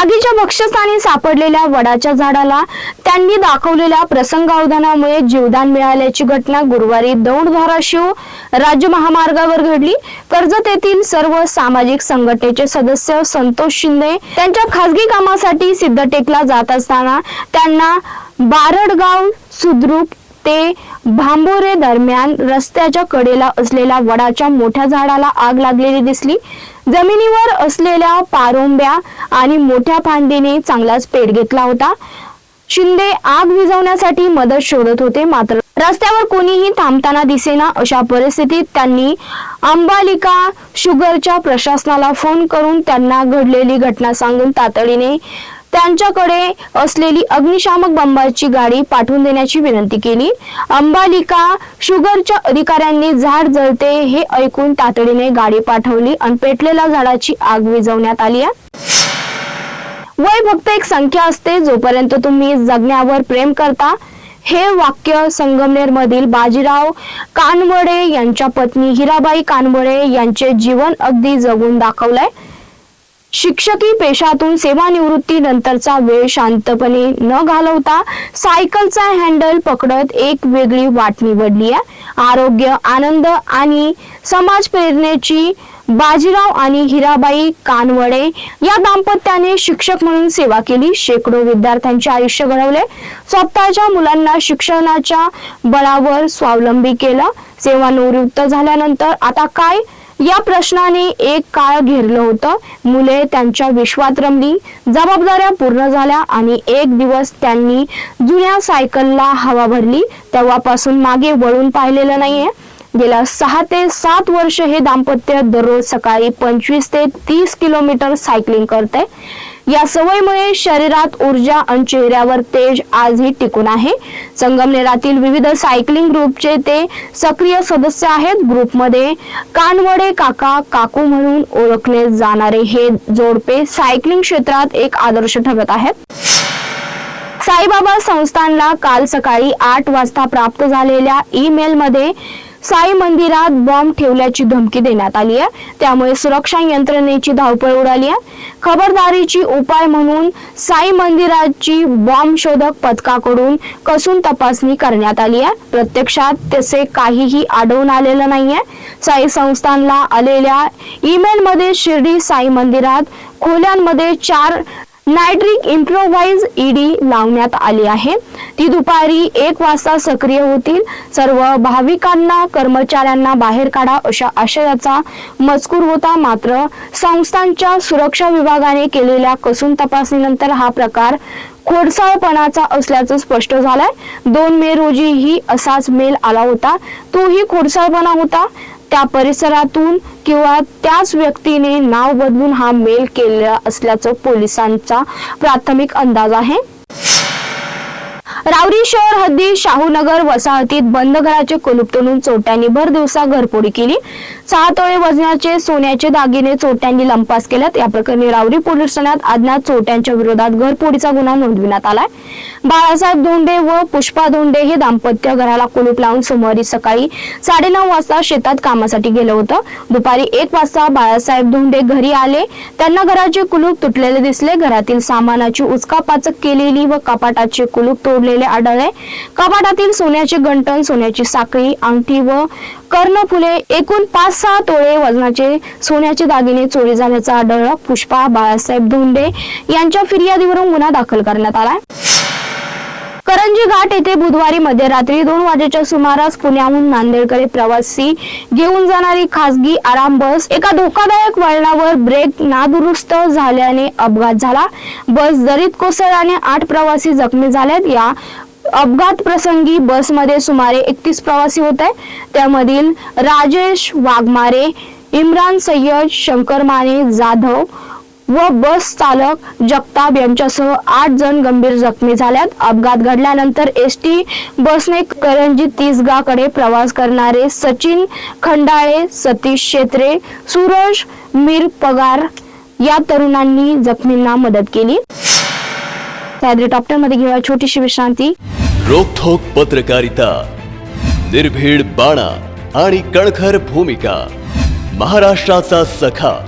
आगीच्या भक्ष्यस्थानी सापडलेल्या वडाच्या झाडाला त्यांनी दाखवलेल्या प्रसंगावधानामुळे जीवदान मिळाल्याची घटना गुरुवारी दौंड धाराशिव राज्य महामार्गावर घडली. कर्जत येथील सर्व सामाजिक संघटनेचे सदस्य संतोष शिंदे त्यांच्या खासगी कामासाठी सिद्धटेकला जात असताना त्यांना बारडगाव सुद्रुक ते भांबोरे दरम्यान रस्त्याच्या कडेला असलेल्या वडाच्या मोठ्या झाडाला आग लागलेली दिसली. जमिनीवर असलेल्या पारोंब्या आणि मोठ्या फांदीने चांगलाच पेट घेतला होता. शिंदे आग विझवण्यासाठी मदत शोधत होते मात्र रस्त्यावर कोणीही थांबताना दिसेना अशा परिस्थितीत त्यांनी अंबालिका शुगरच्या प्रशासनाला फोन करून त्यांना घडलेली घटना सांगून तातडीने त्यांच्याकडे असलेली अग्निशामक बंबाची गाडी पाठवून देण्याची विनंती केली. अंबालिका शुगरच्या अधिकाऱ्यांनी झाड जळते हे ऐकून तातडीने गाडी पाठवली आणि पेटलेल्या झाडाची आग विझवण्यात आली आहे. वय फक्त एक संख्या असते जोपर्यंत तुम्ही जगण्यावर प्रेम करता. हे वाक्य संगमनेर मधील बाजीराव कानवडे यांच्या पत्नी हिराबाई कानवडे यांचे जीवन अगदी जगून दाखवलंय. शिक्षकी पेशातून सेवानिवृत्ती नंतरचा वेळ शांतपणे न घालवता सायकलचा हँडल पकडत एक वेगळी वाट निवडली आहे. आरोग्य आनंद आणि समाज प्रेरणेची बाजीराव आणि हिराबाई कानवडे या दाम्पत्याने शिक्षक म्हणून सेवा केली. शेकडो विद्यार्थ्यांचे आयुष्य घडवले. स्वतःच्या मुलांना शिक्षणाच्या बळावर स्वावलंबी केलं. सेवानिवृत्त झाल्यानंतर आता काय या प्रश्नाने एक काळ घेरलं होतं. मुले त्यांच्या विश्वात रमली जबाबदाऱ्या पूर्ण झाल्या आणि एक दिवस त्यांनी जुन्या सायकलला हवा भरली. तेव्हापासून मागे वळून पाहिलेलं नाहीये. गेल्या सहा ते सात वर्ष हे दाम्पत्य दररोज सकाळी पंचवीस ते तीस किलोमीटर सायकलिंग करते. या सवयीमुळे शरीरात ऊर्जा आणि चेहऱ्यावर तेज आजही टिकून आहे. संगमनेरातील विविध सायकलिंग ग्रुपचे ते सक्रिय सदस्य आहेत. ग्रुपमध्ये कानवडे काका काकू म्हणून ओळखले जाणारे हे जोडपे सायकलिंग क्षेत्रात एक आदर्श ठरत आहेत. साईबाबा संस्थानला काल सकाळी आठ वाजता प्राप्त झालेल्या ईमेल मध्ये साई मंदिरात बॉम्ब ठेवल्याची धमकी देण्यात आली आहे. त्यामुळे सुरक्षा यंत्रणेची धावपळ उडाली आहे. खबरदारीची उपाय म्हणून साई मंदिराची बॉम्ब शोधक पथकाकडून कसून तपासणी करण्यात आली आहे. प्रत्यक्षात तसे काहीही आढळून आलेलं नाहीये. साई संस्थानला आलेल्या ईमेल मध्ये शिर्डी साई मंदिरात खोल्यांमध्ये चार नायट्रिक इम्प्रोवाइज ईडी लावण्यात आली आहे. ती दुपारी एक वाजता सक्रिय होतील. सर्व भाविकांना कर्मचाऱ्यांना बाहेर काढा अशा आशयाचा मजकूर होता मात्र संस्थांच्या सुरक्षा विभागाने केलेल्या कसून तपासणीनंतर हा प्रकार खोडसाळपणाचा असल्याचं स्पष्ट झालंय. दोन मे रोजी ही असाच मेल आला होता. तोही खोडसाळपणा होता. त्या परिसरातून किंवा त्याच व्यक्तीने नाव बदलून हा मेल केला असल्याचं पोलिसांचा प्राथमिक अंदाज आहे. रावरी शहर हद्दी शाहूनगर वसाहतीत बंद घराचे कुलूप तोडून चोरट्यांनी भर दिवसा घरफोडी केली. सहा तोळे वजनाचे सोन्याचे दागिने चोरट्यांनी लंपास केल्यात. या प्रकरणी रावरी पोलीस ठाण्यात अज्ञात चोरट्यांच्या विरोधात घरफोडीचा गुन्हा नोंदविण्यात आलाय. बाळासाहेब धोंडे व पुष्पा धोंडे हे दाम्पत्य घराला कुलूप लावून सोमवारी सकाळी साडेनऊ वाजता शेतात कामासाठी गेलं होतं. दुपारी एक वाजता बाळासाहेब धोंडे घरी आले. त्यांना घराचे कुलूप तुटलेले दिसले. घरातील सामानाची उचकापाचक केलेली व कपाटाचे कुलूप तोडलेले आढळले. कपाटातील सोन्याचे गंटन सोन्याची साखळी अंगठी व कर्णफुले एकूण पाच सहा तोळे वजनाचे सोन्याचे दागिने चोरी झाल्याचा आढळला. पुष्पा बाळासाहेब धोंडे यांच्या फिर्यादीवरून गुन्हा दाखल करण्यात आलाय करंजी घाट येथे बुधवारी मध्यरात्री दोन वाजेच्या सुमारास पुण्याहून नांदेडकडे प्रवासी घेऊन जाणारी खासगी आराम बस एका धोकादायक वळणावर ब्रेक नादुरुस्त झाल्याने अपघात झाला. बस दरीत कोसळल्याने आठ प्रवासी जखमी झाल्यात या अपघात प्रसंगी बसमध्ये सुमारे एकतीस प्रवासी होते. त्यामधील राजेश वाघमारे इम्रान सय्यद शंकर माने जाधव व बस चालक जगताप यांच्यासह आठ जण गंभीर जखमी झाल्यात. अपघात घडल्यानंतर एस टी बसने करंजी तिसगाकडे प्रवास करणारे सचिन खंडाळे सतीश शेत्रे सूरज मीर पगार या तरुणांनी जखमींना मदत केली. सह्याद्री टॉपमध्ये घेऊया छोटीशी विश्रांती. रोखोक पत्रकारिता निर्भीड बाणा आणि कणखर भूमिका महाराष्ट्राचा सखा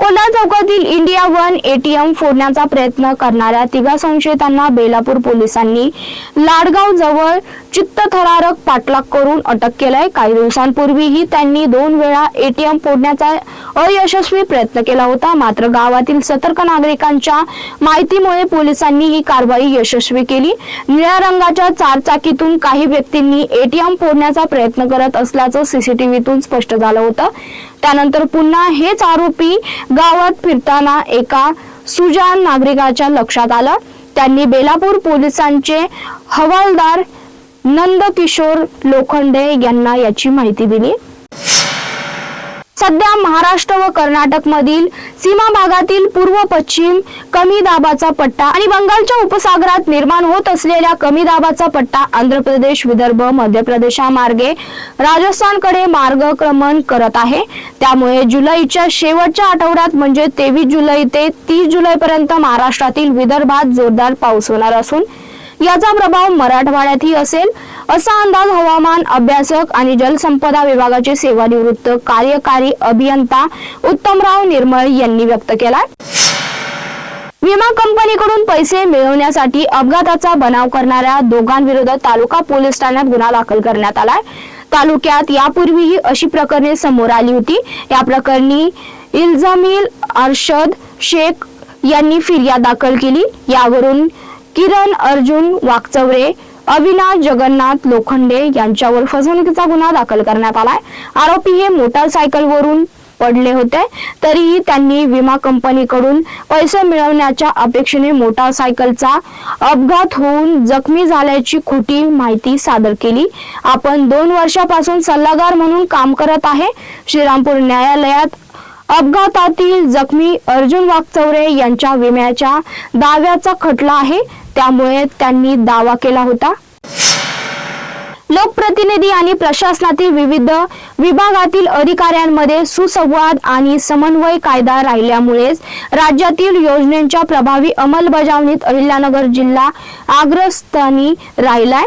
कोल्हा चौकातील इंडिया वन एटीएम फोडण्याचा प्रयत्न करणाऱ्या तिघा संशयितांना बेलापूर पोलिसांनी लाडगाव जवळ चित्तथरारक पाठलाग करून अटक केलाय. काही दिवसांपूर्वीही त्यांनी दोन वेळा एटीएम फोडण्याचा अयशस्वी प्रयत्न केला होता. मात्र गावातील सतर्क नागरिकांच्या माहितीमुळे पोलिसांनी ही कारवाई यशस्वी केली. निळ्या रंगाच्या चारचाकीतून काही व्यक्तींनी एटीएम फोडण्याचा प्रयत्न करत असल्याचं सीसीटीव्हीतून स्पष्ट झालं होतं. त्यानंतर पुन्हा हेच आरोपी गावात फिरताना एका सुजान नागरिकाच्या लक्षात आलं. त्यांनी बेलापूर पोलिसांचे हवालदार नंदकिशोर लोखंडे यांना याची माहिती दिली. सध्या महाराष्ट्र व कर्नाटक मधील सीमा भागातील पूर्व पश्चिम कमी दाबाचा पट्टा आणि बंगालच्या उपसागरात निर्माण होत असलेल्या कमी दाबाचा पट्टा आंध्र प्रदेश विदर्भ मध्य प्रदेशामार्गे राजस्थानकडे मार्गक्रमण करत आहे. त्यामुळे जुलैच्या शेवटच्या आठवड्यात म्हणजे तेवीस जुलै ते तीस जुलै पर्यंत महाराष्ट्रातील विदर्भात जोरदार पाऊस होणार असून याचा प्रभाव मराठवाड्यातही असेल. असा अंदाज हवामान अभ्यासक आणि जलसंपदा विभागाचे सेवानिवृत्त कार्यकारी अभियंता उत्तमराव निर्मळ यांनी व्यक्त केलाय. विमा कंपनीकडून पैसे मिळवण्यासाठी अपघाताचा बनाव करणाऱ्या दोघांविरोधात तालुका पोलीस ठाण्यात गुन्हा दाखल करण्यात आलाय. तालुक्यात यापूर्वीही अशी प्रकरणे समोर आली होती. या प्रकरणी इल्जामिल अर्शद शेख यांनी फिर्याद दाखल केली. यावरून किरण अर्जुन वाकचवरे अविनाश जगन्नाथ लोखंडे यांच्यावर फसवणुकीचा गुन्हा दाखल करण्यात आलाय. आरोपी हे मोटारसायकलवरून पडले होते. तरीही त्यांनी विमा कंपनीकडून पैसे मिळवण्याच्या अपेक्षेने मोटारसायकलचा अपघात होऊन जखमी झाल्याची खोटी माहिती सादर केली. आपण दोन वर्षापासून सल्लागार म्हणून काम करत आहे. श्रीरामपूर न्यायालयात अपघातातील जखमी अर्जुन वाघचौरे यांच्या विम्याच्या दाव्याचा खटला आहे. त्यामुळे त्यांनी दावा केला होता. लोकप्रतिनिधी आणि प्रशासनातील विविध विभागातील अधिकाऱ्यांमध्ये सुसंवाद आणि समन्वय कायदा राहिल्यामुळेच राज्यातील योजनेच्या प्रभावी अंमलबजावणीत अहिल्यानगर जिल्हा अग्रस्थानी राहिलाय.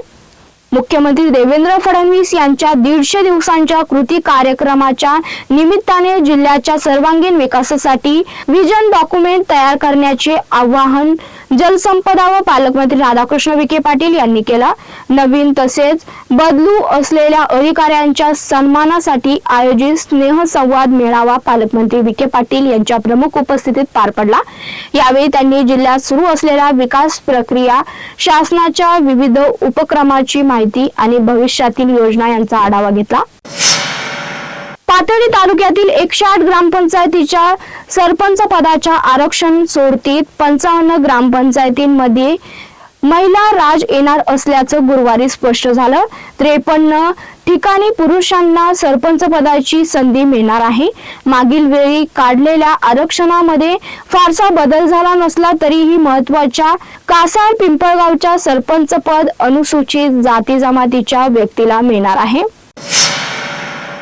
मुख्यमंत्री देवेंद्र फडणवीस यांच्या दीडशे दिवसांच्या कृती कार्यक्रमाच्या निमित्ताने जिल्ह्याच्या सर्वांगीण विकासासाठी विजन डॉक्युमेंट तयार करण्याचे आवाहन जलसंपदा व पालकमंत्री राधाकृष्ण विखे पाटील यांनी केला. नवीन तसेच बदलू असलेल्या अधिकाऱ्यांच्या सन्मानासाठी आयोजित स्नेहसंवाद मेळावा पालकमंत्री विखे पाटील यांच्या प्रमुख उपस्थितीत पार पडला. यावेळी त्यांनी जिल्ह्यात सुरू असलेल्या विकास प्रक्रिया शासनाच्या विविध उपक्रमाची माहिती आणि भविष्यातील योजना यांचा आढावा घेतला. पाथर्डी तालुक्यातील एकशे आठ ग्रामपंचायतीच्या सरपंच पदाच्या आरक्षण सोडतीत पंचावन्न ग्रामपंचायतींमध्ये महिला राज येणार असल्याचं गुरुवारी स्पष्ट झालं. त्रेपन्न ठिकाणी पुरुषांना सरपंच पदाची संधी मिळणार आहे. मागील वेळी काढलेल्या आरक्षणामध्ये फारसा बदल झाला नसला तरीही महत्त्वाच्या कासार पिंपळगावच्या सरपंच पद अनुसूचित जाती जमातीच्या व्यक्तीला मिळणार आहे.